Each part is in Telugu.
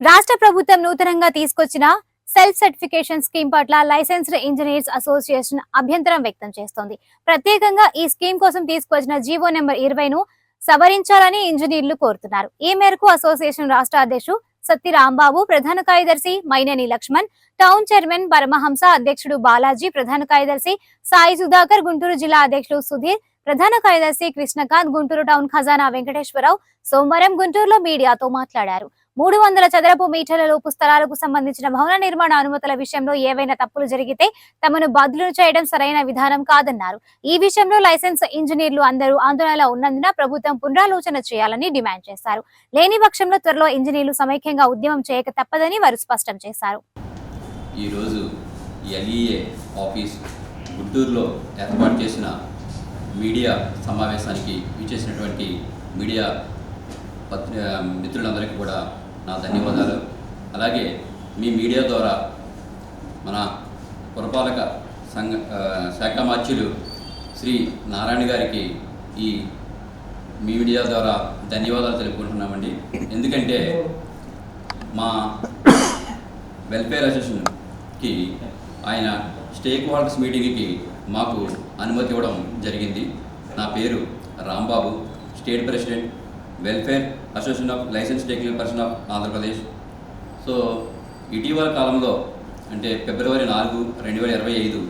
రాష్ట్ర ప్రభుత్వం నూతనంగా తీసుకొచ్చిన సెల్ఫ్ సర్టిఫికేషన్ స్కీమ్ పట్ల లైసెన్స్డ్ ఇంజనీర్స్ అసోసియేషన్ అభ్యంతరం వ్యక్తం చేస్తోంది. ప్రత్యేకంగా ఈ స్కీమ్ కోసం తీసుకొచ్చిన జీవో నెంబర్ ఇరవైను సవరించాలని ఇంజనీర్లు కోరుతున్నారు. ఈ మేరకు అసోసియేషన్ రాష్ట్ర అధ్యక్షుడు సత్తి రాంబాబు ప్రధాన కార్యదర్శి మైనేని లక్ష్మణ్ టౌన్ చైర్మన్ పరమహంస అధ్యక్షుడు బాలాజీ ప్రధాన కార్యదర్శి సాయి సుధాకర్ గుంటూరు జిల్లా అధ్యక్షుడు సుధీర్ ప్రధాన కార్యదర్శి కృష్ణకాంత్ గుంటూరు టౌన్ ఖజానా వెంకటేశ్వరరావు సోమవారం గుంటూరులో మీడియాతో మాట్లాడారు. మూడు వందల చదరపు మీటర్ల లోపు స్థలాలకు సంబంధించిన భవన నిర్మాణ అనుమతుల విషయంలో ఏవైనా తప్పులు జరిగితే తమను బదులు చేయడం సరైన విధానం కాదన్నారు. ఈ విషయంలో లైసెన్స్ ఇంజనీర్లు అందరూ ఆందోళనలో ఉన్నందున ప్రభుత్వం పునరాలోచన చేయాలని డిమాండ్ చేశారు. లేని పక్షంలో త్వరలో ఇంజనీర్లు సమైక్యంగా ఉద్యమం చేయక తప్పదని వారు స్పష్టం చేశారు. ఈరోజు ఎల్ఈఏ ఆఫీస్ గుంటూరులో ఏర్పాటు చేసిన మీడియా సమావేశానికి మీడియా పత్రి మిత్రులందరికీ కూడా నా ధన్యవాదాలు. అలాగే మీ మీడియా ద్వారా మన పురపాలక సంఘ శాఖ మార్చులు శ్రీ నారాయణ గారికి ఈ మీడియా ద్వారా ధన్యవాదాలు తెలుపుకుంటున్నామండి. ఎందుకంటే మా వెల్ఫేర్ అసోసియేషన్కి ఆయన స్టేక్ హోల్డర్స్ మీటింగ్కి మాకు అనుమతి ఇవ్వడం జరిగింది. నా పేరు Rambabu state president welfare association of license taking person of Andhra Pradesh so ఇటీవల కాలంలో అంటే ఫిబ్రవరి నాలుగు రెండు వేల ఇరవై ఐదు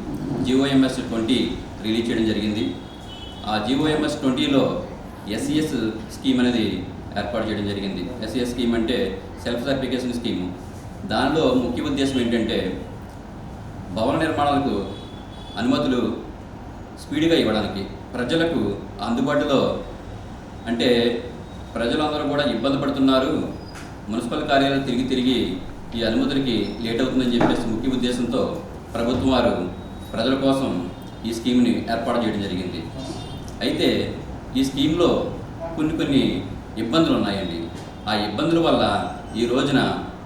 జిఓఎంఎస్ ట్వంటీ రిలీజ్ చేయడం జరిగింది. ఆ జిఓఎంఎస్ ట్వంటీలో ఎస్ఈఎస్ స్కీమ్ అనేది ఏర్పాటు చేయడం జరిగింది. ఎస్ఈఎస్ స్కీమ్ అంటే సెల్ఫ్ సర్టిఫికేషన్ స్కీమ్ దానిలో ముఖ్య ఉద్దేశం ఏంటంటే భవన నిర్మాణాలకు అనుమతులు స్పీడ్గా ఇవ్వడానికి ప్రజలకు అందుబాటులో అంటే ప్రజలందరూ కూడా ఇబ్బంది పడుతున్నారు. మున్సిపల్ కార్యాలయాలు తిరిగి తిరిగి ఈ అనుమతులకి లేట్ అవుతుందని చెప్పేసి ముఖ్య ఉద్దేశంతో ప్రభుత్వం వారు ప్రజల కోసం ఈ స్కీమ్ని ఏర్పాటు చేయడం జరిగింది. అయితే ఈ స్కీమ్లో కొన్ని కొన్ని ఇబ్బందులు ఉన్నాయండి. ఆ ఇబ్బందుల వల్ల ఈ రోజున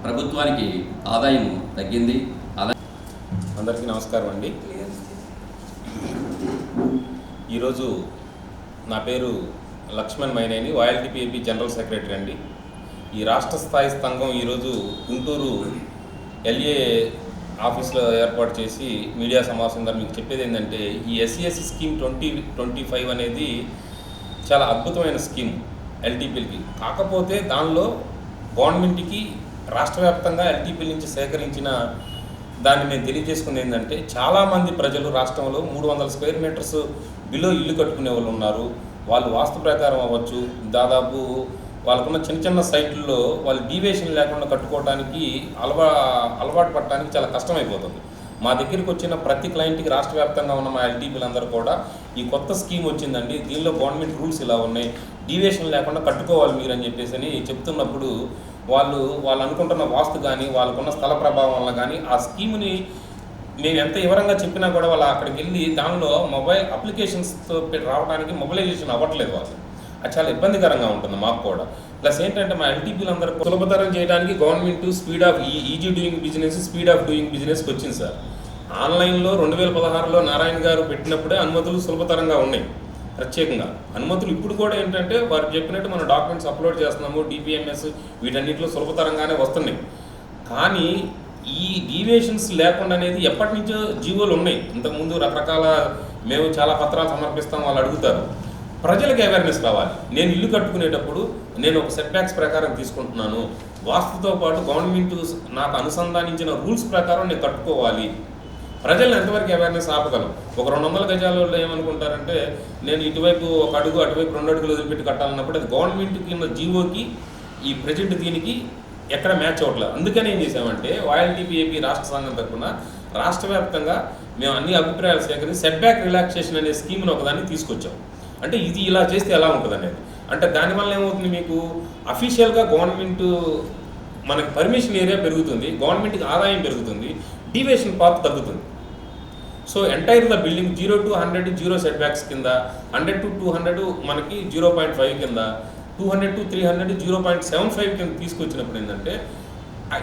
ప్రభుత్వానికి ఆదాయం తగ్గింది. అలా అందరికీ నమస్కారం అండి. ఈరోజు నా పేరు Laxman Maineni YLTPAP general secretary అండి. ఈ రాష్ట్ర స్థాయి సంఘం ఈరోజు గుంటూరు ఎల్ఏ ఆఫీస్లో ఏర్పాటు చేసి మీడియా సమావేశం ద్వారా మీకు చెప్పేది ఏంటంటే ఈ SCSC scheme twenty twenty five అనేది చాలా అద్భుతమైన స్కీమ్ ఎల్టీపీలకి. కాకపోతే దానిలో గవర్నమెంట్కి రాష్ట్ర వ్యాప్తంగా ఎల్టీపీల నుంచి సేకరించిన దాన్ని మేము తెలియజేసుకుంది ఏంటంటే చాలామంది ప్రజలు రాష్ట్రంలో మూడు వందల స్క్వేర్ మీటర్స్ బిలో ఇల్లు కట్టుకునే వాళ్ళు ఉన్నారు. వాళ్ళు వాస్తు ప్రకారం అవ్వచ్చు దాదాపు వాళ్ళకున్న చిన్న చిన్న సైట్లలో వాళ్ళు డీవియేషన్ లేకుండా కట్టుకోవడానికి అలవా అలవాటు పడటానికి చాలా కష్టమైపోతుంది. మా దగ్గరికి వచ్చిన ప్రతి క్లయింట్కి రాష్ట్ర వ్యాప్తంగా ఉన్న మా ఎల్టీపీలందరూ కూడా ఈ కొత్త స్కీమ్ వచ్చిందండి దీనిలో గవర్నమెంట్ రూల్స్ ఇలా ఉన్నాయి డీవియేషన్ లేకుండా కట్టుకోవాలి మీరు అని చెప్పేసి అని చెప్తున్నప్పుడు వాళ్ళు వాళ్ళు అనుకుంటున్న వాస్తు కానీ వాళ్ళకున్న స్థల ప్రభావం వల్ల కానీ ఆ స్కీమ్ని నేను ఎంత వివరంగా చెప్పినా కూడా వాళ్ళు అక్కడికి వెళ్ళి దానిలో మొబైల్ అప్లికేషన్స్తో రావడానికి మొబైలైజేషన్ అవ్వట్లేదు వాళ్ళు. అది చాలా ఇబ్బందికరంగా ఉంటుంది మాకు కూడా. ప్లస్ ఏంటంటే మా ఎల్టీపీలు అందరూ సులభతరం చేయడానికి గవర్నమెంట్ స్పీడ్ ఆఫ్ ఈ easy doing business speed of doing బిజినెస్కి వచ్చింది సార్. ఆన్లైన్లో రెండు వేల పదహారులో నారాయణ గారు పెట్టినప్పుడే అనుమతులు సులభతరంగా ఉన్నాయి ప్రత్యేకంగా. అనుమతులు ఇప్పుడు కూడా ఏంటంటే వారు చెప్పినట్టు మనం డాక్యుమెంట్స్ అప్లోడ్ చేస్తున్నాము డిపిఎంఎస్ వీటన్నిటిలో సులభతరంగానే వస్తున్నాయి. కానీ ఈ డీవియేషన్స్ లేకుండా అనేది ఎప్పటి నుంచో జీవోలు ఉన్నాయి. ఇంతకుముందు రకరకాల మేము చాలా పత్రాలు సమర్పిస్తాం వాళ్ళు అడుగుతారు. ప్రజలకు అవేర్నెస్ రావాలి. నేను ఇల్లు కట్టుకునేటప్పుడు నేను ఒక సెట్ బ్యాక్స్ ప్రకారం తీసుకుంటున్నాను. వాస్తుతో పాటు గవర్నమెంట్ నాకు అనుసంధానించిన రూల్స్ ప్రకారం నేను కట్టుకోవాలి. ప్రజలను ఎంతవరకు అవేర్నెస్ ఆపగలం? ఒక రెండు వందల గజాలలో ఏమనుకుంటారంటే నేను ఇటువైపు ఒక అడుగు అటువైపు రెండు అడుగులు వదిలిపెట్టి కట్టాలన్నప్పుడు అది గవర్నమెంట్ కింద జీవోకి ఈ ప్రజెంట్ దీనికి ఎక్కడ మ్యాచ్ అవ్వట్లేదు. అందుకని ఏం చేసామంటే వాయల్టీపీఏపీ రాష్ట్ర సంఘం తరఫున రాష్ట్ర వ్యాప్తంగా మేము అన్ని అభిప్రాయాలు సేకరించి సెట్ బ్యాక్ రిలాక్సేషన్ అనే స్కీమ్ని ఒకదాన్ని తీసుకొచ్చాం. అంటే ఇది ఇలా చేస్తే ఎలా ఉంటుంది అనేది అంటే దానివల్ల ఏమవుతుంది మీకు? అఫీషియల్గా గవర్నమెంట్ మనకి పర్మిషన్ ఏరియా పెరుగుతుంది. గవర్నమెంట్కి ఆదాయం పెరుగుతుంది. డివేషన్ పాత్ తగ్గుతుంది. So entire the building zero to hundred zero setbacks కింద హండ్రెడ్ టు టూ హండ్రెడ్ మనకి జీరో పాయింట్ ఫైవ్ కింద two hundred to three hundred zero point seven five కింద తీసుకొచ్చినప్పుడు ఏంటంటే